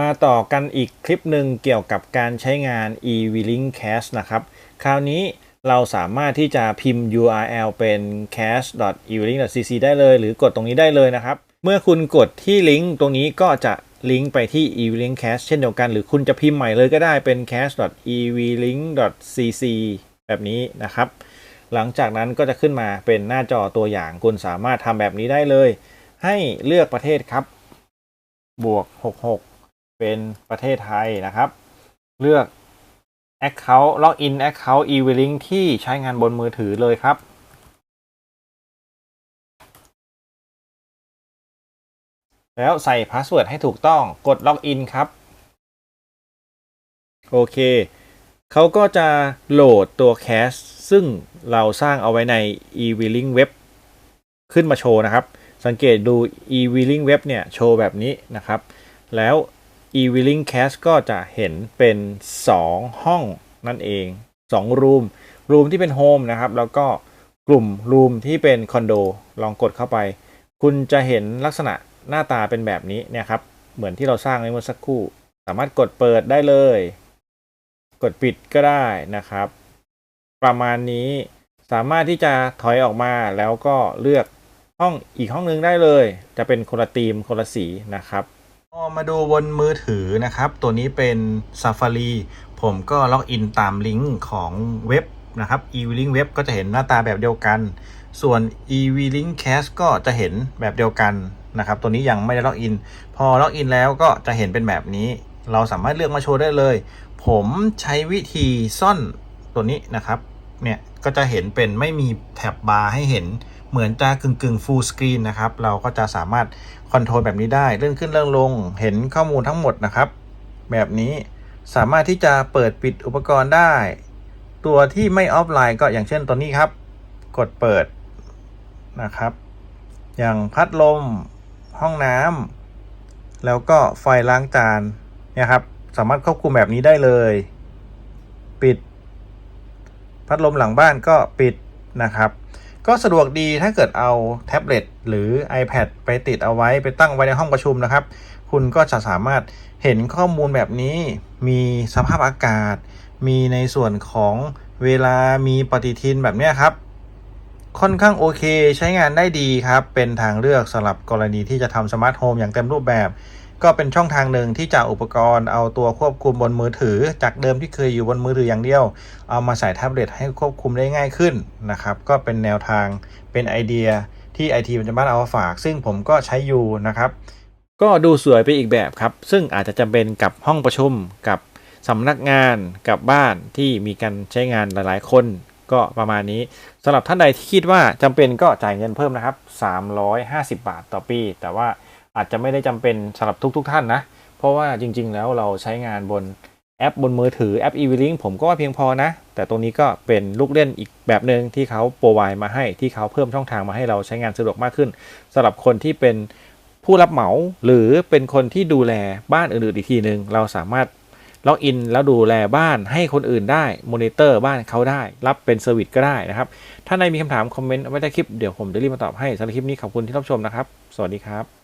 มาต่อกันอีกคลิปหนึ่งเกี่ยวกับการใช้งาน e-link cache นะครับ คราวนี้เราสามารถที่จะพิมพ์ URL เป็น cache.e-link.cc ได้เลย หรือกดตรงนี้ได้เลยนะครับ เมื่อคุณกดที่ลิงก์ตรงนี้ก็จะลิงก์ไปที่ e-link cache เช่นเดียวกัน หรือคุณจะพิมพ์ใหม่เลยก็ได้เป็น cache.e-link.cc แบบนี้นะครับ หลังจากนั้นก็จะขึ้นมาเป็นหน้าจอตัวอย่าง คุณสามารถทำแบบนี้ได้เลย ให้เลือกประเทศครับ บวก 66 เป็นประเทศไทยนะครับ เลือก Account Login Account e-link ที่ใช้งานบนมือถือเลยครับ แล้วใส่พาสเวิร์ดให้ถูกต้องกด Login ครับ โอเคเขาก็จะโหลดตัวแคสซึ่งเราสร้างเอาไว้ใน e-link web ขึ้นมาโชว์นะครับ สังเกตดู e-link web เนี่ย โชว์แบบนี้นะครับ แล้ว e-link cache ก็จะเห็นเป็น 2 ห้องนั่นเอง 2 รูม รูมที่เป็นโฮมนะครับ แล้วก็กลุ่มรูมที่เป็นคอนโด ลองกดเข้าไป คุณจะเห็นลักษณะหน้าตาเป็นแบบนี้เนี่ยครับ เหมือนที่เราสร้างในเมื่อสักครู่ สามารถกดเปิดได้เลย กดปิดก็ได้นะครับ ประมาณนี้สามารถที่จะถอยออกมาแล้วก็เลือกห้องอีกห้องนึงได้เลย จะเป็นคนละธีมคนละสีนะครับ พอมาดูบนมือถือนะครับ ตัวนี้เป็น Safari ผมก็ล็อกอินตามลิงก์ของเว็บนะครับ e-link web ก็จะเห็นหน้าตาแบบเดียวกัน ส่วน e-link cache ก็จะเห็นแบบเดียวกันนะครับ ตัวนี้ยังไม่ได้ล็อกอิน พอล็อกอินแล้วก็จะเห็นเป็นแบบนี้ เราสามารถเลือกมาโชว์ได้เลย ผมใช้วิธีซ่อนตัวนี้นะครับ เนี่ยก็จะเห็นเป็นไม่มีแท็บบาร์ให้เห็น เหมือนจะกึ่งกึ่งฟูลสกรีนนะครับ เราก็จะสามารถคอนโทรลแบบนี้ได้เลื่อนขึ้นเลื่อนลง เห็นข้อมูลทั้งหมดนะครับ แบบนี้สามารถที่จะเปิดปิดอุปกรณ์ได้ ตัวที่ไม่ออฟไลน์ก็อย่างเช่นตัวนี้ครับ กดเปิดนะครับ อย่างพัดลม ห้องน้ำแล้วก็ไฟล้างจานเนี่ยครับ สามารถควบคุมแบบนี้ได้เลย ปิด พัดลมหลังบ้านก็ปิดนะครับ ก็สะดวกดีถ้าเกิดเอาแท็บเล็ตหรือ iPad ไปติดเอาไว้ไปตั้งไว้ในห้องประชุมนะครับ คุณก็จะสามารถเห็นข้อมูลแบบนี้ มีสภาพอากาศ มีในส่วนของเวลามีปฏิทินแบบนี้ครับ ค่อนข้างโอเคใช้งานได้ดีครับ เป็นทางเลือกสำหรับกรณีที่จะทำสมาร์ทโฮมอย่างเต็มรูปแบบ ก็เป็นช่องทางหนึ่งที่จะอุปกรณ์เอาตัวควบคุมบนมือถือ จากเดิมที่เคยอยู่บนมือถืออย่างเดียว เอามาใส่แท็บเล็ตให้ควบคุมได้ง่ายขึ้นนะครับ ก็เป็นแนวทางเป็นไอเดียที่ไอทีมันจะบ้านเอามาฝาก ซึ่งผมก็ใช้อยู่นะครับ ก็ดูสวยไปอีกแบบครับ ซึ่งอาจจะจำเป็นกับห้องประชุมกับสำนักงานกับบ้านที่มีการใช้งานหลาย ๆ คนก็ประมาณนี้สำหรับท่านใดที่คิดว่าจำเป็นก็จ่ายเงินเพิ่มนะครับ 350 บาทต่อปี แต่ว่า อาจจะไม่ได้จำเป็นสำหรับทุกๆทท่านนะ เพราะว่าจริง ๆ แล้วเราใช้งานบนแอปบนมือถือแอป e-link ผมก็ว่าเพียงพอนะ แต่ตรงนี้ก็เป็นลูกเล่นอีกแบบหนึ่งที่เขาโปรไวมาให้ที่เขาเพิ่มช่องทางมาให้เราใช้งานสะดวกมากขึ้นสำหรับคนที่เป็นผู้รับเหมาหรือเป็นคนที่ดูแลบ้านอื่นๆอีกทีหนึ่งเราสามารถล็อกอินแล้วดูแลบ้านให้คนอื่นได้มอนิเตอร์บ้านเขาได้ รับเป็นเซอร์วิสก็ได้นะครับ ถ้าในมีคำถามคอมเมนต์ไว้ใต้คลิปเดี๋ยวผมจะรีบมาตอบให้สำหรับคลิปนี้ขอบคุณที่รับชมนะครับ สวัสดีครับ